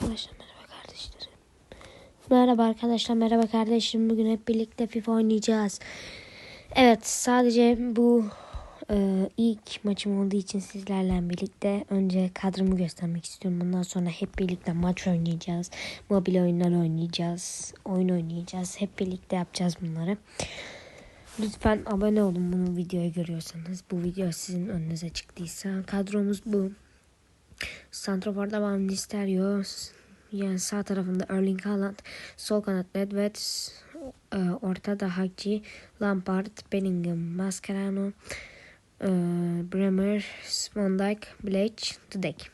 arkadaşlar merhaba kardeşlerim. Merhaba arkadaşlar merhaba kardeşim. Bugün hep birlikte FIFA oynayacağız. Evet sadece bu e, ilk maçım olduğu için sizlerle birlikte önce kadromu göstermek istiyorum. Bundan sonra hep birlikte maç oynayacağız. Mobil oyunlar oynayacağız. Oyun oynayacağız. Hep birlikte yapacağız bunları. Lütfen abone olun bunu videoyu görüyorsanız. Bu video sizin önünüze çıktıysa. Kadromuz bu. Santrafor'da Van Nistelrooy, yani sağ tarafında Erling Haaland, sol kanat Nedved, e, ortada Hagi, Lampard, Bellingham, Mascherano, e, Bremer, Van Dijk, Blake, Dudek.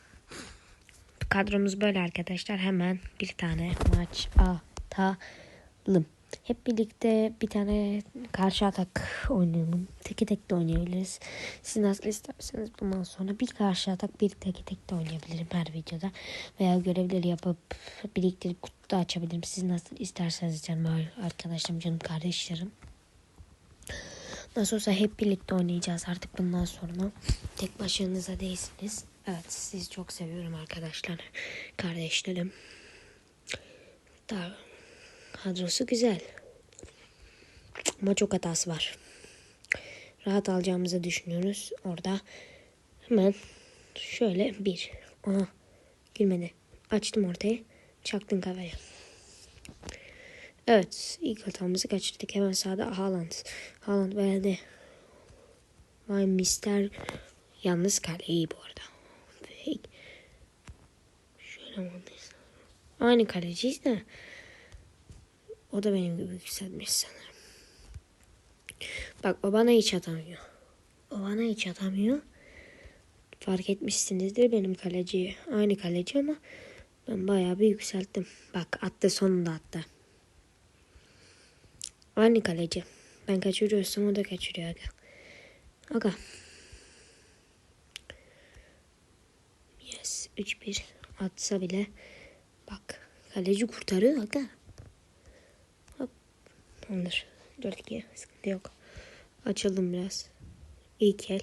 Kadromuz böyle arkadaşlar. Hemen bir tane maç atalım. Hep birlikte bir tane karşı atak oynayalım. Teki tek de oynayabiliriz. Siz nasıl isterseniz bundan sonra bir karşı atak bir teki tek de oynayabilirim her videoda. Veya görevleri yapıp biriktirip kutuda açabilirim. Siz nasıl isterseniz canım arkadaşlarım, canım kardeşlerim. Nasıl olsa hep birlikte oynayacağız artık bundan sonra. Tek başınıza değilsiniz. Evet sizi çok seviyorum arkadaşlar. Kardeşlerim. Daha Kadrosu güzel. Ama çok hatası var. Rahat alacağımızı düşünüyoruz. Orada hemen şöyle bir. Aha gülmedi. Açtım ortayı. Çaktın kafaya. Evet ilk hatamızı kaçırdık. Hemen sağda Haaland. Haaland verdi. Vay Mister. Yalnız kale iyi bu arada. Fake. Şöyle. Aynı kaleciyiz de. O da benim gibi yükselmiş sanırım. Bak o bana hiç atamıyor. O bana hiç atamıyor. Fark etmişsinizdir benim kaleci. Aynı kaleci ama ben bayağı bir yükselttim. Bak attı sonunda attı. Aynı kaleci. Ben kaçırıyorsam o da kaçırıyor aga. Aga. Yes. 3-1 atsa bile bak kaleci kurtarıyor aga. Tamamdır. 4-2. Sıkıntı yok. Açıldım biraz. İlk el.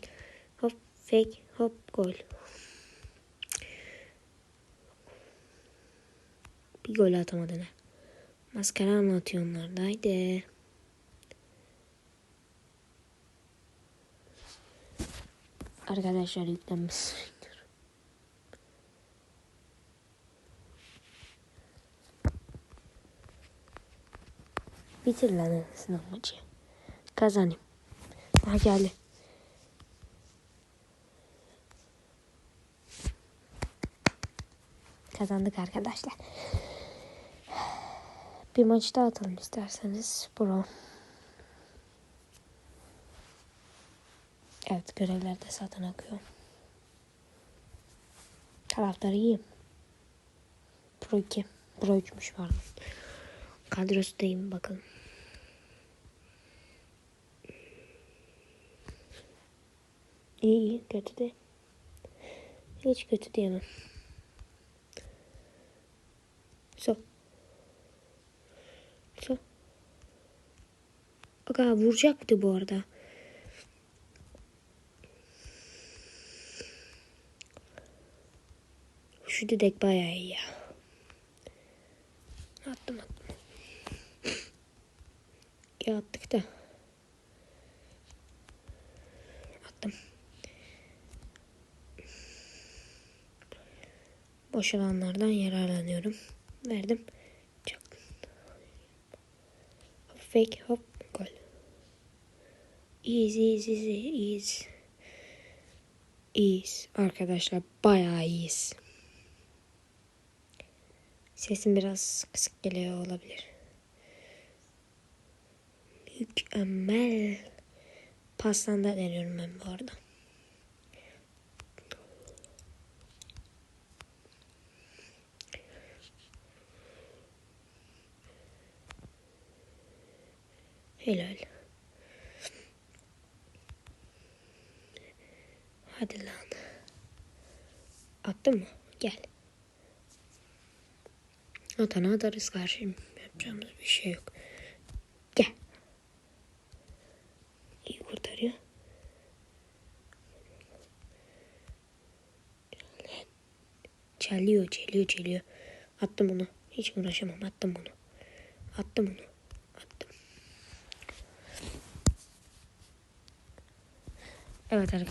Hop fake. Hop gol. Bir gol atamadı ne? Maskara anlatıyor onlar da. Haydi. Arkadaşlar yüklenmiş. Bitir lan sınav maçı. Kazanayım. Ha geldi. Kazandık arkadaşlar. Bir maç daha atalım isterseniz. Bro. Evet görevler de zaten akıyor. Taraftarı iyiyim. Pro 2. Pro 3'müş pardon. Kadrosundayım bakalım. İyi kötü de. Hiç kötü diyemem. So. So. Aga vuracaktı bu arada. Şu dedek bayağı iyi ya. Attım attım. Ya attık da. Attım. Boş alanlardan yararlanıyorum. Verdim. Çok. Fake hop gol. İyiyiz iyiyiz iyiyiz iyiyiz. İyiyiz arkadaşlar bayağı iyiyiz. Sesim biraz kısık geliyor olabilir. Mükemmel. Pastan da deniyorum ben bu arada. Helal. Hadi lan. Attın mı? Gel. Atana atarız karşıyım. Yapacağımız bir şey yok. Gel. İyi kurtarıyor. Çalıyor, çeliyor, çeliyor. Attım onu. Hiç uğraşamam. Attım onu. Attım onu. Evet arkadaşlar.